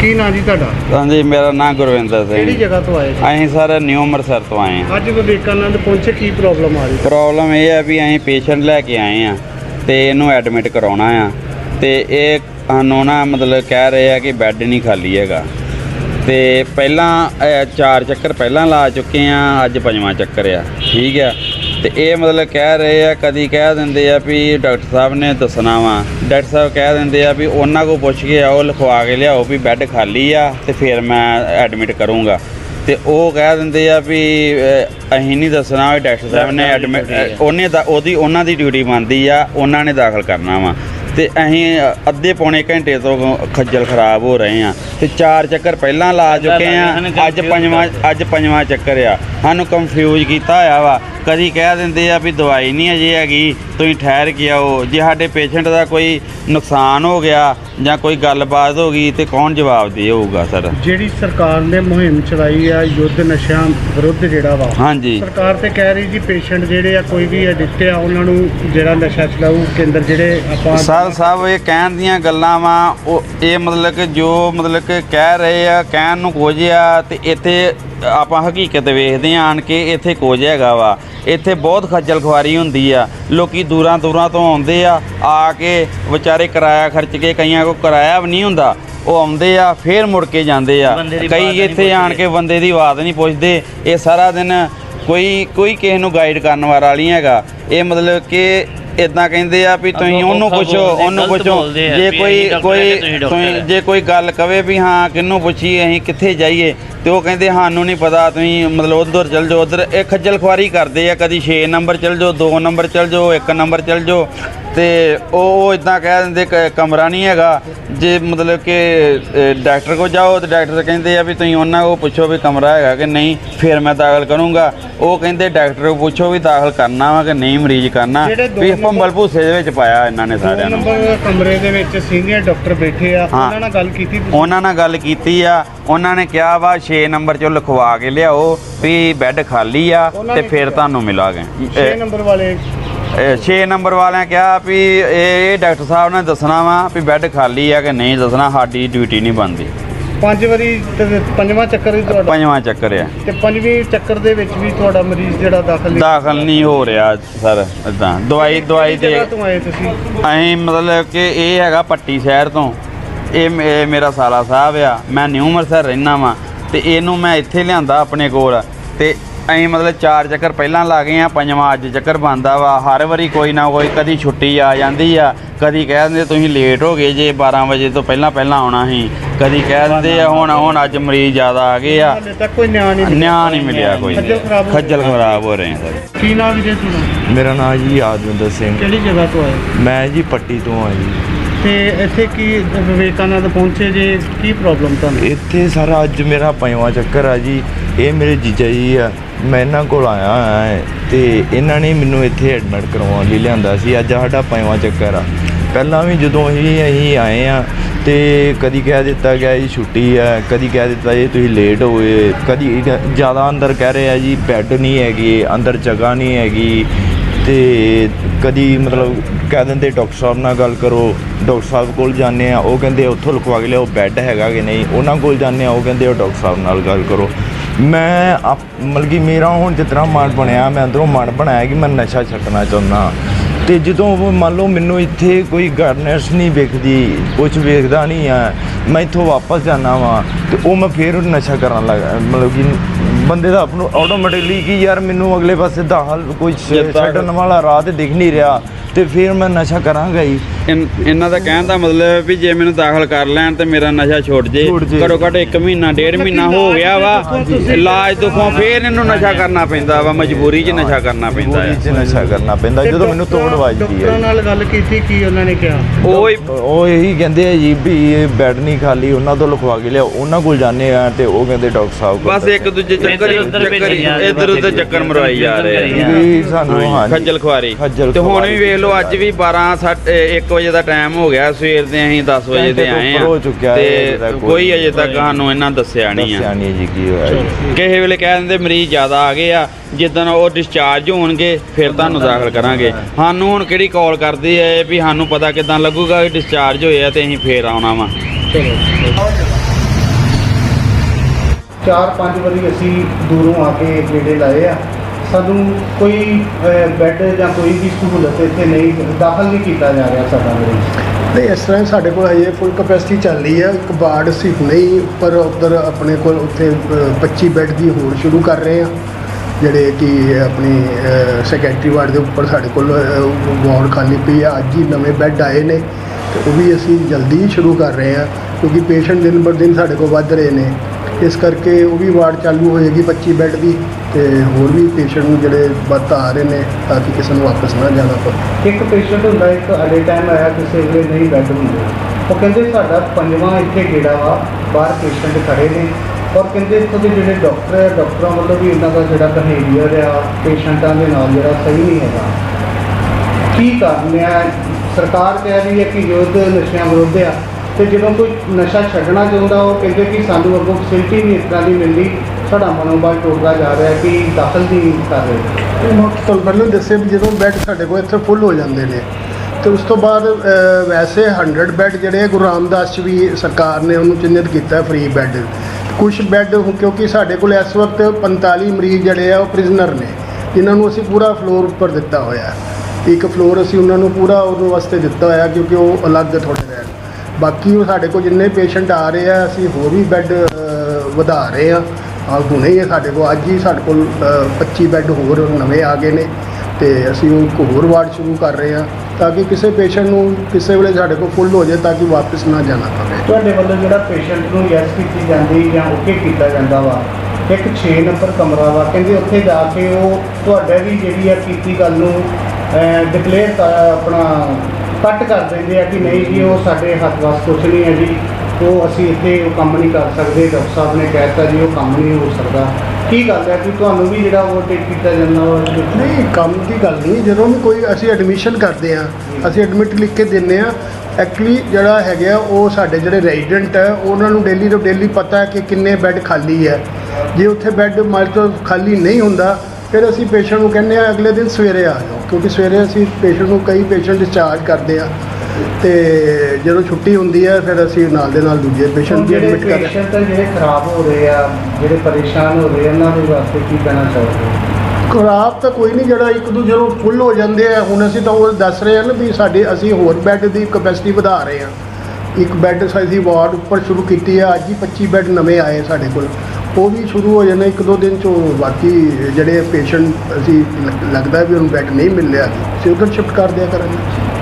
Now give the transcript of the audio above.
ਕੀ ਨਾਂ ਜੀ ਤੁਹਾਡਾ? ਹਾਂਜੀ ਮੇਰਾ ਨਾਮ ਗੁਰਵਿੰਦਰ ਕਿਹੜੀ ਸਿੰਘ ਜਗ੍ਹਾ ਤੋਂ ਆਏ ਜੀ? ਅਸੀਂ ਸਰ ਨਿਊ ਅੰਮ੍ਰਿਤਸਰ ਤੋਂ ਆਏ ਹਾਂ। ਅੱਜ ਵਿਵੇਕਾਨੰਦ ਪਹੁੰਚੇ ਕੀ ਪ੍ਰੋਬਲਮ ਆ ਰਹੀ? ਪ੍ਰੋਬਲਮ ਇਹ ਹੈ ਵੀ ਅਸੀਂ ਪੇਸ਼ੈਂਟ ਲੈ ਕੇ ਆਏ ਆ ਤੇ ਇਹਨੂੰ ਐਡਮਿਟ ਕਰਾਉਣਾ ਆ। ਤੇ ਇਹ ਸਾਨੂੰ ਨਾ ਮਤਲਬ ਕਹਿ ਰਹੇ ਆ ਕਿ ਬੈੱਡ ਨਹੀਂ ਖਾਲੀ ਹੈਗਾ। ਤੇ ਪਹਿਲਾਂ ਅਹ, ਚਾਰ ਚੱਕਰ ਪਹਿਲਾਂ ਲਾ ਚੁੱਕੇ ਆ ਅੱਜ ਪੰਜਵਾਂ ਚੱਕਰ ਆ। ਠੀਕ ਆ। ਤੇ ਇਹ ਮਤਲਬ ਕਹਿ ਰਹੇ ਆ ਕਦੀ ਕਹਿ ਦਿੰਦੇ ਆ ਵੀ ਡਾਕਟਰ ਸਾਹਿਬ ਨੇ ਦੱਸਣਾ ਵਾ। ਡਾਕਟਰ ਸਾਹਿਬ ਕਹਿ ਦਿੰਦੇ ਆ ਵੀ ਉਹਨਾਂ ਕੋ ਪੁੱਛ ਕੇ ਆਓ ਲਿਖਵਾ ਕੇ ਲਿਆਓ ਵੀ ਬੈੱਡ ਖਾਲੀ ਆ ਤੇ ਫਿਰ ਮੈਂ ਐਡਮਿਟ ਕਰੂੰਗਾ। ਤੇ ਉਹ ਕਹਿ ਦਿੰਦੇ ਆ ਵੀ ਅਹ, ਅਸੀਂ ਨਹੀਂ ਦੱਸਣਾ ਵੀ ਡਾਕਟਰ ਸਾਹਿਬ ਨੇ ਐਡਮਿਟ ਉਹਨੇ ਦਾ ਉਹਦੀ ਉਹਨਾਂ ਦੀ ਡਿਊਟੀ ਬਣਦੀ ਆ ਉਹਨਾਂ ਨੇ ਦਾਖਲ ਕਰਨਾ ਵਾ। ਤੇ ਅਸੀਂ ਅੱਧੇ ਪੌਣੇ ਘੰਟੇ ਤੋਂ ਖੱਜਲ ਖਰਾਬ ਹੋ ਰਹੇ ਆ। ਤੇ ਚਾਰ ਚੱਕਰ ਪਹਿਲਾਂ ਲਾ ਚੁੱਕੇ ਆ। ਅੱਜ ਪੰਜਵਾਂ ਅੱਜ ਪੰਜਵਾਂ ਚੱਕਰ ਆ। ਸਾਨੂੰ ਕੰਫਿਊਜ਼ ਕੀਤਾ ਹੋਇਆ ਵਾ। ਕਦੀ ਕਹਿ ਦਿੰਦੇ ਆ ਵੀ ਦਵਾਈ ਨਹੀਂ ਅਜੇ ਹੈਗੀ ਤੁਸੀਂ ਠਹਿਰ ਕੇ ਆਓ। ਜੇ ਸਾਡੇ ਪੇਸ਼ੈਂਟ ਦਾ ਕੋਈ ਨੁਕਸਾਨ ਹੋ ਗਿਆ ਜਾਂ ਕੋਈ ਗੱਲਬਾਤ ਹੋ ਗਈ ਤੇ ਕੌਣ ਜਵਾਬ ਦੇ ਹੋਊਗਾ ਸਰ? ਜਿਹੜੀ ਸਰਕਾਰ ਨੇ ਮੁਹਿੰਮ ਚਲਾਈ ਆ ਯੁੱਧ ਨਸ਼ਿਆਂ ਵਿਰੁੱਧ ਜਿਹੜਾ ਵਾ ਹਾਂਜੀ। ਸਰਕਾਰ ਤੇ ਕਹਿ ਰਹੀ ਜੀ ਪੇਸ਼ੈਂਟ ਜਿਹੜੇ ਆ ਕੋਈ ਵੀ ਐਡਿਕਟ ਆ ਉਹਨਾਂ ਨੂੰ ਜਿਹੜਾ ਨਸ਼ਾ ਛਡਾਊ ਕੇਂਦਰ ਜਿਹੜੇ ਆਪਾਂ ਸਰ ਸਾਹਿਬ ਇਹ ਕਹਿਣ ਦੀਆਂ ਗੱਲਾਂ ਵਾ ਉਹ ਇਹ ਮਤਲਬ ਕਿ ਜੋ ਮਤਲਬ ਕਿ ਕਹਿ ਰਹੇ ਆ ਕਹਿਣ ਨੂੰ ਕੁਝ ਆ ਤੇ ਇੱਥੇ ਆਪਾਂ ਹਕੀਕਤ ਵੇਖਦੇ ਆਂ ਆਣ ਕੇ ਇੱਥੇ ਕੁਝ ਹੈਗਾ ਵਾ। ਇੱਥੇ ਬਹੁਤ ਖੱਜਲ ਖੁਆਰੀ ਹੁੰਦੀ ਆ। ਲੋਕੀ ਦੂਰਾਂ ਦੂਰਾਂ ਤੋਂ ਆਉਂਦੇ ਆ ਆ ਕੇ ਵਿਚਾਰੇ ਕਿਰਾਇਆ ਖਰਚ ਕੇ ਕਈਆਂ ਕੋ ਕਿਰਾਇਆ ਵੀ ਨਹੀਂ ਹੁੰਦਾ। ਉਹ ਆਉਂਦੇ ਆ ਫੇਰ ਮੁੜ ਕੇ ਜਾਂਦੇ ਆ। ਕਈ ਇੱਥੇ ਆਣ ਕੇ ਬੰਦੇ ਦੀ ਆਵਾਜ਼ ਨਹੀਂ ਪੁੱਛਦੇ। ਇਹ ਸਾਰਾ ਦਿਨ ਕੋਈ ਕੋਈ ਕਿਸੇ ਨੂੰ ਗਾਈਡ ਕਰਨ ਵਾਲਾ ਨਹੀਂ ਹੈਗਾ। ਇਹ ਮਤਲਬ ਕਿ ਇਦਾਂ ਕਹਿੰਦੇ ਆ ਵੀ ਤੁਸੀਂ ਉਹਨੂੰ ਪੁੱਛੋ ਉਹਨੂੰ ਪੁੱਛੋ। ਜੇ ਕੋਈ ਕੋਈ। ਜੇ ਕੋਈ ਗੱਲ ਕਵੇ ਵੀ ਹਾਂ ਕਿਹਨੂੰ ਪੁੱਛੀਏ ਅਸੀਂ ਕਿੱਥੇ ਜਾਈਏ? ਤੇ ਉਹ ਕਹਿੰਦੇ ਸਾਨੂੰ ਨਹੀਂ ਪਤਾ ਤੁਸੀਂ ਮਤਲਬ ਉਧਰ ਚਲ ਜਾਓ ਉਧਰ ਇਹ ਖੱਜਲ ਖੁਆਰੀ ਕਰਦੇ ਆ ਕਦੀ 6 ਨੰਬਰ ਚਲ ਜਾਓ 2 ਨੰਬਰ ਚਲ ਜਾਓ 1 ਨੰਬਰ ਚਲ ਜਾਓ। ਤੇ ਉਹ ਉਹ ਇਦਾਂ ਕਹਿ ਦਿੰਦੇ ਕਮਰਾ ਨਹੀਂ ਹੈਗਾ। ਜੇ ਮਤਲਬ ਕਿ ਡਾਕਟਰ ਕੋ ਜਾਓ ਤੇ ਡਾਕਟਰ ਕਹਿੰਦੇ ਆ ਵੀ ਤੁਸੀਂ ਉਹਨਾਂ ਕੋ ਪੁੱਛੋ ਵੀ ਕਮਰਾ ਹੈਗਾ ਕਿ ਨਹੀਂ ਫਿਰ ਮੈਂ ਦਾਖਲ ਕਰੂੰਗਾ। ਉਹ ਕਹਿੰਦੇ ਡਾਕਟਰ ਕੋ ਪੁੱਛੋ ਵੀ ਦਾਖਲ ਕਰਨਾ ਵਾ ਕਿ ਨਹੀਂ ਮਰੀਜ਼ ਕਰਨਾ। ਵੀ ਭੰਬਲ ਭੂਸੇ ਦੇ ਵਿੱਚ ਪਾਇਆ ਇਹਨਾਂ ਨੇ ਸਾਰਿਆਂ ਨੂੰ। ਕਮਰੇ ਦੇ ਵਿੱਚ ਸੀਨੀਅਰ ਡਾਕਟਰ ਬੈਠੇ ਆ। ਉਹਨਾਂ ਨਾਲ ਗੱਲ ਕੀਤੀ? ਉਹਨਾਂ ਨਾਲ ਗੱਲ ਕੀਤੀ ਆ ਉਹਨਾਂ ਨੇ ਕਿਹਾ ਵਾ 6 ਨੰਬਰ ਚੋਂ ਲਿਖਵਾ ਕੇ ਲਿਆਓ ਵੀ ਬੈੱਡ ਖਾਲੀ ਆ ਤੇ ਫਿਰ। ਤੁਹਾਨੂੰ ਮਿਲਾਂਗੇ। ਛੇ ਨੰਬਰ ਵਾਲੇ 6 ਨੰਬਰ ਵਾਲਿਆਂ ਕਿਹਾ ਵੀ ਇਹ ਡਾਕਟਰ ਸਾਹਿਬ ਨੇ ਦੱਸਣਾ ਵਾ ਵੀ ਬੈੱਡ ਖਾਲੀ ਆ ਕਿ ਨਹੀਂ ਦੱਸਣਾ ਸਾਡੀ ਡਿਊਟੀ ਨਹੀਂ ਬਣਦੀ। ਪੰਜ ਵਾਰੀ ਤੇ ਪੰਜਵਾਂ ਚੱਕਰ ਹੀ ਤੁਹਾਡਾ। ਪੰਜਵਾਂ ਚੱਕਰ ਆ। ਤੇ ਪੰਜਵੀਂ ਚੱਕਰ ਦੇ ਵਿੱਚ ਵੀ ਤੁਹਾਡਾ ਮਰੀਜ਼ ਜਿਹੜਾ ਦਾਖਲ ਨਹੀਂ ਦਾਖਲ ਨਹੀਂ ਹੋ ਰਿਹਾ ਸਰ ਇਦਾਂ ਦਵਾਈ ਦਵਾਈ ਤੁਸੀਂ? ਅਸੀਂ ਮਤਲਬ ਕਿ ਇਹ ਹੈਗਾ ਪੱਟੀ ਸ਼ਹਿਰ ਤੋਂ। ਇਹ ਮੇਰਾ ਸਾਲਾ ਸਾਹਿਬ ਆ ਮੈਂ ਨਿਊ ਅੰਮ੍ਰਿਤਸਰ ਰਹਿਣਾ ਵਾਂ। ਤੇ ਇਹਨੂੰ ਮੈਂ ਇੱਥੇ ਲਿਆਂਦਾ ਆਪਣੇ ਕੋਲ। ਤੇ ਅਸੀਂ ਮਤਲਬ ਚਾਰ ਚੱਕਰ ਪਹਿਲਾਂ ਲਾ ਗਏ ਆ ਪੰਜਵਾਂ ਅੱਜ ਚੱਕਰ ਬੰਦਾ ਵਾ। ਹਰ ਵਾਰੀ ਕੋਈ ਨਾ ਕੋਈ ਕਦੀ ਛੁੱਟੀ ਆ ਜਾਂਦੀ ਆ। ਕਦੀ ਕਹਿ ਦਿੰਦੇ ਤੁਸੀਂ ਲੇਟ ਹੋ ਗਏ ਜੇ 12 ਵਜੇ ਤੋਂ ਪਹਿਲਾਂ ਪਹਿਲਾਂ ਆਉਣਾ ਸੀ। ਕਦੀ ਕਹਿ ਦਿੰਦੇ ਆ ਹੁਣ ਹੁਣ ਅੱਜ ਮਰੀਜ਼ ਜ਼ਿਆਦਾ ਆ ਗਏ ਆ। ਹਾਲੇ ਤੱਕ ਕੋਈ ਨਿਆਂ ਨਹੀਂ ਮਿਲਿਆ। ਨਿਆਂ ਨਹੀਂ ਮਿਲਿਆ ਕੋਈ। ਖੱਜਲ ਖਰਾਬ ਹੋ ਖੱਜਲ ਖਰਾਬ ਹੋ ਰਹੇ ਆ ਸਰ। ਕੀ ਨਾਮ ਵੀਰੇ ਤੁਹਾਡਾ? ਮੇਰਾ ਨਾਮ ਜੀ ਯਾਦਵਿੰਦਰ ਸਿੰਘ। ਕਿਹੜੀ ਜਗ੍ਹਾ ਤੋਂ ਆਏ? ਮੈਂ ਜੀ ਪੱਟੀ ਤੋਂ ਆ ਜੀ। ਤੇ ਇੱਥੇ ਕੀ ਵਿਵੇਕਾਨੰਦ ਪਹੁੰਚੇ ਜੇ? ਕੀ ਪ੍ਰੋਬਲਮ ਤੁਹਾਨੂੰ? ਇੱਥੇ ਸਾਰਾ ਅੱਜ ਮੇਰਾ ਪੰਜਵਾਂ ਚੱਕਰ ਆ ਜੀ। ਇਹ ਮੇਰੇ ਜੀਜਾ ਜੀ ਆ। ਮੈਂ ਇਹਨਾਂ ਕੋਲ ਆਇਆ ਹੋਇਆ ਹੈ ਤੇ ਇਹਨਾਂ ਨੇ ਮੈਨੂੰ ਇੱਥੇ ਐਡਮਿਟ ਕਰਵਾਉਣ ਲਈ ਲਿਆਂਦਾ ਸੀ। ਅੱਜ ਸਾਡਾ ਪੰਜਵਾਂ ਚੱਕਰ ਆ। ਪਹਿਲਾਂ ਵੀ ਜਦੋਂ ਅਸੀਂ ਅਸੀਂ ਆਏ ਆ ਤੇ ਕਦੀ ਕਹਿ ਦਿੱਤਾ ਗਿਆ ਜੀ ਛੁੱਟੀ ਆ, ਕਦੀ ਕਹਿ ਦਿੱਤਾ ਜੀ ਤੁਸੀਂ ਲੇਟ ਹੋਏ ਕਦੀ ਜ਼ਿਆਦਾ ਅੰਦਰ ਕਹਿ ਰਹੇ ਆ ਜੀ ਬੈੱਡ ਨਹੀਂ ਹੈਗੀ, ਅੰਦਰ ਜਗ੍ਹਾ ਨਹੀਂ ਹੈਗੀ। ਤੇ ਕਦੀ ਮਤਲਬ ਕਹਿ ਦਿੰਦੇ ਡਾਕਟਰ ਸਾਹਿਬ ਨਾਲ ਗੱਲ ਕਰੋ, ਡਾਕਟਰ ਸਾਹਿਬ ਕੋਲ ਜਾਂਦੇ ਆ, ਉਹ ਕਹਿੰਦੇ ਉੱਥੋਂ ਲਿਖਵਾ ਕੇ ਲਿਆਓ, ਬੈੱਡ ਹੈਗਾ ਕਿ ਨਹੀਂ, ਉਹਨਾਂ ਕੋਲ ਜਾਂਦੇ ਆ, ਉਹ ਕਹਿੰਦੇ ਉਹ ਡਾਕਟਰ ਸਾਹਿਬ ਨਾਲ ਗੱਲ ਕਰੋ। ਮੈਂ ਆਪ- ਮਤਲਬ ਕਿ ਮੇਰਾ ਹੁਣ ਜਿਸ ਤਰ੍ਹਾਂ ਮਨ ਬਣਿਆ, ਮੈਂ ਅੰਦਰੋਂ ਮਨ ਬਣਾਇਆ ਕਿ ਮੈਂ ਨਸ਼ਾ ਛੱਡਣਾ ਚਾਹੁੰਦਾ। ਤੇ ਜਦੋਂ ਉਹ ਮੰਨ ਲਓ ਮੈਨੂੰ ਇੱਥੇ ਕੋਈ ਗਾਰਡਨਰਸ ਨਹੀਂ ਵੇਖਦੀ ਕੁਝ ਵੇਖਦਾ ਨਹੀਂ ਆ, ਮੈਂ ਇੱਥੋਂ ਵਾਪਸ ਜਾਣਾ ਵਾਂ, ਤੇ ਉਹ ਮੈਂ ਫੇਰ ਨਸ਼ਾ ਕਰਨ ਲੱਗ, ਮਤਲਬ ਕਿ ਬੰਦੇ ਦਾ ਆਪ ਨੂੰ ਆਟੋਮੈਟਿਕਲੀ ਕਿ ਯਾਰ ਮੈਨੂੰ ਅਗਲੇ ਪਾਸੇ ਦਾਖਲ ਕੋਈ ਛ- ਜਿੱਦਾਂ- ਛੱਡਣ ਵਾਲਾ ਰਾਹ ਤੇ ਦਿਖ ਨਹੀਂ ਰਿਹਾ ਤੇ ਫਿਰ ਮੈਂ ਨਸ਼ਾ ਕਰਾਂਗਾ ਹੀ। ਇਹਨਾਂ ਦਾ ਕਹਿਣ ਦਾ ਮਤਲਬ ਹੈ ਵੀ ਜੇ ਮੈਨੂੰ ਦਾਖਲ ਕਰ ਲੈਣ ਤੇ ਮੇਰਾ ਨਸ਼ਾ ਛੁੱਟ ਜੇ। ਘੱਟੋ ਘੱਟ 1 ਮਹੀਨਾ ਡੇਢ ਮਤਲਬ ਕਿ ਮਹੀਨਾ ਹੋ ਗਿਆ ਦੇ ਵਾ। ਇਲਾਜ ਦੁੱਖੋਂ ਫੇਰ ਇਹਨੂੰ ਨਸ਼ਾ ਕਰਨਾ ਪੈਂਦਾ ਵਾ ਮਜਬੂਰੀ 'ਚ ਨਸ਼ਾ ਕਰਨਾ ਪੈਂਦਾ ਮਜਬੂਰੀ 'ਚ ਹੈ ਨਸ਼ਾ ਕਰਨਾ ਪੈਂਦਾ ਤੇ ਜਦੋਂ ਮੈਨੂੰ ਤੋੜ ਵੱਜਦੀ ਹੈ। ਨਾਲ ਗੱਲ ਕੀਤੀ ਕੀ ਉਹਨਾਂ ਨੇ ਕਿਹਾ? ਉਹ ਹੀ ਉਹ ਇਹੀ ਕਹਿੰਦੇ ਆ ਜੀ ਵੀ ਇਹ ਬੈੱਡ ਨਹੀਂ ਖਾਲੀ ਉਹਨਾਂ ਤੋਂ ਲਿਖਵਾ ਕੇ ਲਿਆ ਉਹਨਾਂ ਕੋਲ ਜਾਂਦੇ ਆ ਤੇ ਉਹ ਕਹਿੰਦੇ ਡਾਕਟਰ ਸਾਹਿਬ ਕੋਲ ਬਸ ਇੱਕ ਦੂਜੇ ਹੀ ਉੱਧਰ ਚੱਕਰ ਹੀ ਇੱਧਰ ਉੱਧਰ ਚੱਕਰ ਮਰਵਾਈ ਜਾ ਰਹੇ ਆ। ਵੀ ਸਾਨੂੰ ਹਾਂ ਖੱਜਲ ਖੁਆਰੀ। ਖੱਜਲ ਤੇ ਹੁਣ ਖੁਆਰੀ ਵੀ ਵੇਖ ਲਓ ਅੱਜ ਵੀ 12 1 ਵਜੇ ਦਾ ਟਾਈਮ ਹੋ ਗਿਆ ਸਵੇਰ ਦੇ ਅਸੀਂ 10 ਵਜੇ ਦੇ ਆਏ ਉੱਪਰ ਹੋ ਚੁੱਕਿਆ ਆ ਹੈ, ਅਜੇ ਤੇ ਤੱਕ ਕੋਈ ਅਜੇ ਤੱਕ ਸਾਨੂੰ ਇਹਨਾਂ ਦੱਸਿਆ ਨਹੀਂ ਦੱਸਿਆ ਆ ਨਹੀਂ ਜੀ ਕੀ ਹੋਇਆ ਜੀ। ਕਿਸੇ ਵੇਲੇ ਕਹਿ ਦਿੰਦੇ ਮਰੀਜ਼ ਜ਼ਿਆਦਾ ਆ ਗਏ ਆ ਜਿੱਦਣ ਉਹ ਡਿਸਚਾਰਜ ਹੋਣਗੇ ਫਿਰ ਤੁਹਾਨੂੰ ਦਾਖਲ ਕਰਾਂਗੇ। ਸਾਨੂੰ ਹੁਣ ਕਿਹੜੀ ਕਾਲ ਕਰਦੇ ਆ ਵੀ ਸਾਨੂੰ ਪਤਾ ਕਿਦਾਂ ਲੱਗੂਗਾ ਕਿ ਡਿਸਚਾਰਜ ਹੋਏ ਆ ਤੇ ਅਸੀਂ ਫੇਰ ਆਉਣਾ ਵਾ। ਚਾਰ ਪੰਜ ਵਾਰੀ ਅਸੀਂ ਦੂਰੋਂ ਆ ਕੇ ਗੇੜੇ ਲਾਏ ਆ। ਸਾਨੂੰ ਕੋਈ ਬੈੱਡ ਜਾਂ ਕੋਈ ਵੀ ਸਹੂਲਤ ਇੱਥੇ ਨਹੀਂ ਦਾਖਲ ਨਹੀਂ ਕੀਤਾ ਜਾ ਰਿਹਾ ਸਾਡਾ ਮਰੀਜ਼ ਨਹੀਂ ਇਸ ਤਰ੍ਹਾਂ ਸਾਡੇ ਕੋਲ ਹਜੇ ਫੁੱਲ ਕਪੈਸਿਟੀ ਚੱਲ ਰਹੀ ਹੈ ਇੱਕ ਵਾਰਡ ਅਸੀਂ ਹੁਣੇ ਹੀ ਉੱਪਰ ਉੱਧਰ ਆਪਣੇ ਕੋਲ ਉੱਥੇ ਅ, 25 ਬੈੱਡ ਦੀ ਹੋਰ ਸ਼ੁਰੂ ਕਰ ਰਹੇ ਹਾਂ ਜਿਹੜੇ ਕਿ ਆਪਣੀ ਸੈਕੰਡਰੀ ਵਾਰਡ ਦੇ ਉੱਪਰ ਸਾਡੇ ਕੋਲ ਵਾਰਡ ਖਾਲੀ ਪਈ ਆ। ਅੱਜ ਹੀ ਨਵੇਂ ਬੈੱਡ ਆਏ ਨੇ ਤੇ ਉਹ ਵੀ ਅਸੀਂ ਜਲਦੀ ਹੀ ਸ਼ੁਰੂ ਕਰ ਰਹੇ ਹਾਂ ਕਿਉਂਕਿ ਪੇਸ਼ੈਂਟ ਦਿਨ ਬਰ ਦਿਨ ਸਾਡੇ ਕੋਲ ਵੱਧ ਰਹੇ ਨੇ। ਇਸ ਕਰਕੇ ਉਹ ਵੀ ਵਾਰਡ ਚਾਲੂ ਹੋਏਗੀ 25 ਬੈੱਡ ਦੀ ਤੇ ਹੋਰ ਵੀ ਪੇਸ਼ੈਂਟ ਨੂੰ ਜਿਹੜੇ ਵੱਧ ਆ ਰਹੇ ਨੇ ਤਾਂ ਕਿ ਕਿਸੇ ਨੂੰ ਵਾਪਸ ਨਾ ਜਾਣਾ ਪਵੇ। ਇੱਕ ਪੇਸ਼ੈਂਟ ਹੁੰਦਾ, ਇੱਕ ਅਡੇ ਟਾਈਮ ਆਇਆ ਕਿਸੇ ਵੇਲੇ ਨਹੀਂ ਬੈੱਡ ਹੁੰਦੇ। ਉਹ ਕਹਿੰਦੇ ਸਾਡਾ ਪੰਜਵਾਂ ਇੱਥੇ ਗੇੜਾ ਵਾ, ਬਾਹਰ ਪੇਸ਼ੈਂਟ ਖੜੇ ਨੇ। ਔਰ ਕਹਿੰਦੇ ਇੱਥੋਂ ਦੇ ਜਿਹੜੇ ਡਾਕਟਰ ਹੈ ਡਾਕਟਰਾਂ ਵੱਲੋਂ ਵੀ ਇਹਨਾਂ ਦਾ ਜਿਹੜਾ ਬਿਹੇਵੀਅਰ ਆ ਪੇਸ਼ੈਂਟਾਂ ਦੇ ਨਾਲ ਜਿਹੜਾ ਸਹੀ ਨਹੀਂ ਹੈਗਾ। ਕੀ ਕਾਰਨ ਆ? ਸਰਕਾਰ ਕਹਿ ਰਹੀ ਹੈ ਕਿ ਯੁੱਧ ਨਸ਼ਿਆਂ ਵਿਰੁੱਧ ਆ। ਤੇ ਜਦੋਂ ਕੋਈ ਨਸ਼ਾ ਛੱਡਣਾ ਚਾਹੁੰਦਾ ਉਹ ਕਹਿੰਦੇ ਕਿ ਸਾਨੂੰ ਅੱਗੋਂ ਫੈਸਿਲਿਟੀ ਨਹੀਂ ਇਸ ਤਰ੍ਹਾਂ ਦੀ ਮਿਲਦੀ। ਸਾਡਾ ਮਨੋਬਲ ਟੁੱਟਦਾ ਜਾ ਰਿਹਾ ਕਿ ਦਾਖਲ ਨਹੀਂ ਕਰ ਰਹੇ। ਉਹ ਤੁਹਾਨੂੰ ਪਹਿਲਾਂ ਦੱਸਿਆ ਵੀ ਜਦੋਂ ਬੈੱਡ ਸਾਡੇ ਕੋਲ ਇੱਥੇ ਫੁੱਲ ਹੋ ਜਾਂਦੇ ਨੇ। ਤੇ ਉਸ ਤੋਂ ਬਾਅਦ ਅ, ਵੈਸੇ 100 ਬੈੱਡ ਜਿਹੜੇ ਆ, ਗੁਰੂ ਰਾਮਦਾਸ ਜੀ ਵੀ ਸਰਕਾਰ ਨੇ ਉਹਨੂੰ ਚਿੰਨ੍ਹਿਤ ਕੀਤਾ ਫ੍ਰੀ ਬੈੱਡ ਕੁਝ ਬੈੱਡ ਕਿਉਂਕਿ ਸਾਡੇ ਕੋਲ ਇਸ ਵਕਤ 45 ਮਰੀਜ਼ ਜਿਹੜੇ ਆ ਉਹ ਪ੍ਰਿਜ਼ਨਰ ਨੇ। ਜਿਨ੍ਹਾਂ ਨੂੰ ਅਸੀਂ ਪੂਰਾ ਫਲੋਰ ਉੱਪਰ ਦਿੱਤਾ ਹੋਇਆ ਹੈ। ਇੱਕ ਫਲੋਰ ਅਸੀਂ ਉਹਨਾਂ ਨੂੰ ਪੂਰਾ ਉਹਦੇ ਵਾਸਤੇ ਦਿੱਤਾ ਹੋਇਆ ਕਿਉਂਕਿ ਉਹ ਅਲੱਗ ਥੋੜ੍ਹੇ ਰਹਿਣ ਬਾਕੀ ਉਹ ਸਾਡੇ ਕੋਲ ਜਿੰਨੇ ਪੇਸ਼ੈਂਟ ਆ ਰਹੇ ਆ ਅਸੀਂ ਹੋਰ ਵੀ ਬੈੱਡ ਵਧਾ ਰਹੇ ਆ। ਆ ਹੁਣੇ ਹੀ ਸਾਡੇ ਕੋਲ ਅੱਜ ਹੀ ਸਾਡੇ ਕੋਲ ਅ, 25 ਬੈੱਡ ਹੋਰ ਨਵੇਂ ਆ ਗਏ ਨੇ ਤੇ ਅਸੀਂ ਉਹ ਇੱਕ ਹੋਰ ਵਾਰਡ ਸ਼ੁਰੂ ਕਰ ਰਹੇ ਆ ਤਾਂ ਕਿ ਕਿਸੇ ਪੇਸ਼ੈਂਟ ਨੂੰ ਕਿਸੇ ਵੇਲੇ ਸਾਡੇ ਕੋਲ ਫੁੱਲ ਹੋ ਜਾਏ ਤਾਂ ਕਿ ਵਾਪਸ ਨਾ ਜਾਣਾ ਪਵੇ। ਤੁਹਾਡੇ ਵੱਲੋਂ ਜਿਹੜਾ ਪੇਸ਼ੈਂਟ ਨੂੰ ਯੈਸ ਕੀਤੀ ਜਾਂਦੀ ਜਾਂ ਓਕੇ ਕੀਤਾ ਜਾਂਦਾ ਵਾ ਇੱਕ 6 ਨੰਬਰ ਕਮਰਾ ਵਾ ਕਹਿੰਦੇ ਉੱਥੇ ਜਾ ਕੇ ਉਹ ਤੁਹਾਡੇ ਵੀ ਜਿਹੜੀ ਆ ਕੀਤੀ ਗੱਲ ਨੂੰ ਡਿਕਲੇਅਰ ਆਪਣਾ ਕੱਟ ਕਰ ਦਿੰਦੇ ਆ ਕਿ ਨਹੀਂ ਜੀ, ਉਹ ਸਾਡੇ ਹੱਥ ਵਾਸ ਕੁਛ ਨਹੀਂ ਹੈ ਜੀ। ਉਹ ਅਸੀਂ ਇੱਥੇ ਉਹ ਕੰਮ ਨਹੀਂ ਕਰ ਸਕਦੇ, ਡਾਕਟਰ ਸਾਹਿਬ ਨੇ ਕਹਿ ਦਿੱਤਾ ਜੀ, ਉਹ ਕੰਮ ਨਹੀਂ ਹੋ ਸਕਦਾ। ਕੀ ਗੱਲ ਹੈ ਕਿ ਤੁਹਾਨੂੰ ਵੀ ਜਿਹੜਾ ਉਹ ਟੇਕ ਕੀਤਾ ਜਾਂਦਾ ਵਾ ਨਹੀਂ, ਕੰਮ ਦੀ ਗੱਲ ਨਹੀਂ। ਜਦੋਂ ਵੀ ਕੋਈ ਅਸੀਂ ਐਡਮਿਸ਼ਨ ਕਰਦੇ ਆ ਅਸੀਂ ਐਡਮਿਟ ਲਿਖ ਕੇ ਦਿੰਨੇ ਆ ਐਕਚੁਅਲੀ ਜਿਹੜਾ ਹੈਗਾ ਉਹ ਸਾਡੇ ਜਿਹੜੇ ਰੈਜ਼ੀਡੈਂਟ ਹੈ, ਉਹਨਾਂ ਨੂੰ ਡੇਲੀ ਤੋਂ ਡੇਲੀ ਪਤਾ ਹੈ ਕਿ ਕਿੰਨੇ ਬੈੱਡ ਖਾਲੀ ਹੈ। ਜੇ ਉੱਥੇ ਬੈੱਡ ਮੰਨ ਖਾਲੀ ਨਹੀਂ ਹੁੰਦਾ, ਫਿਰ ਅਸੀਂ ਪੇਸ਼ੈਂਟ ਨੂੰ ਕਹਿੰਦੇ ਆ ਅਗਲੇ ਦਿਨ ਸਵੇਰੇ ਆ ਜਾਓ। ਕਿਉਂਕਿ ਸਵੇਰੇ ਅਸੀਂ ਪੇਸ਼ੈਂਟ ਨੂੰ ਕਈ ਪੇਸ਼ੈਂਟ ਡਿਸਚਾਰਜ ਕਰਦੇ ਆ ਤੇ ਜਦੋਂ ਛੁੱਟੀ ਹੁੰਦੀ ਹੈ ਫਿਰ ਅਸੀਂ ਨਾਲ ਦੇ ਨਾਲ ਦੂਜੇ ਪੇਸ਼ੈਂਟ ਵੀ ਜਿਹੜੇ ਐਡਮਿਟ ਕਰਦੇ ਹਾਂ। ਪੇਸ਼ੈਂਟ ਜਿਹੜੇ ਖਰਾਬ ਹੋ ਰਹੇ ਆ ਜਿਹੜੇ ਪਰੇਸ਼ਾਨ ਹੋ ਰਹੇ ਆ, ਉਹਨਾਂ ਦੇ ਵਾਸਤੇ ਕੀ ਕਹਿਣਾ ਚਾਹੋਗੇ? ਖਰਾਬ ਤਾਂ ਕੋਈ ਨਹੀਂ ਜਿਹੜਾ ਇੱਕ ਦੂਜੇ ਨੂੰ ਫੁੱਲ ਹੋ ਜਾਂਦੇ ਆ ਹੁਣ ਅਸੀਂ ਤਾਂ ਉਹ ਦੱਸ ਰਹੇ ਹਾਂ ਨਾ ਵੀ ਸਾਡੇ ਅਸੀਂ ਹੋਰ ਬੈੱਡ ਦੀ ਕਪੈਸਿਟੀ ਵਧਾ ਰਹੇ ਹਾਂ ਇੱਕ ਬੈੱਡ ਅਸੀਂ ਵਾਰਡ ਉੱਪਰ ਸ਼ੁਰੂ ਕੀਤੀ ਹੈ ਅੱਜ ਹੀ 25 ਬੈੱਡ ਨਵੇਂ ਆਏ ਸਾਡੇ ਕੋਲ। ਉਹ ਵੀ ਸ਼ੁਰੂ ਹੋ ਜਾਣੇ, ਇੱਕ ਦੋ ਦਿਨ 'ਚੋਂ ਬਾਕੀ ਜਿਹੜੇ ਪੇਸ਼ੈਂਟ ਅਸੀਂ ਲ- ਲੱਗਦਾ ਵੀ ਉਹਨੂੰ ਬੈੱਡ ਨਹੀਂ ਮਿਲ ਰਿਹਾ ਅਸੀਂ ਉਧਰ ਸ਼ਿਫਟ ਕਰ ਦਿਆ ਕਰਾਂਗੇ।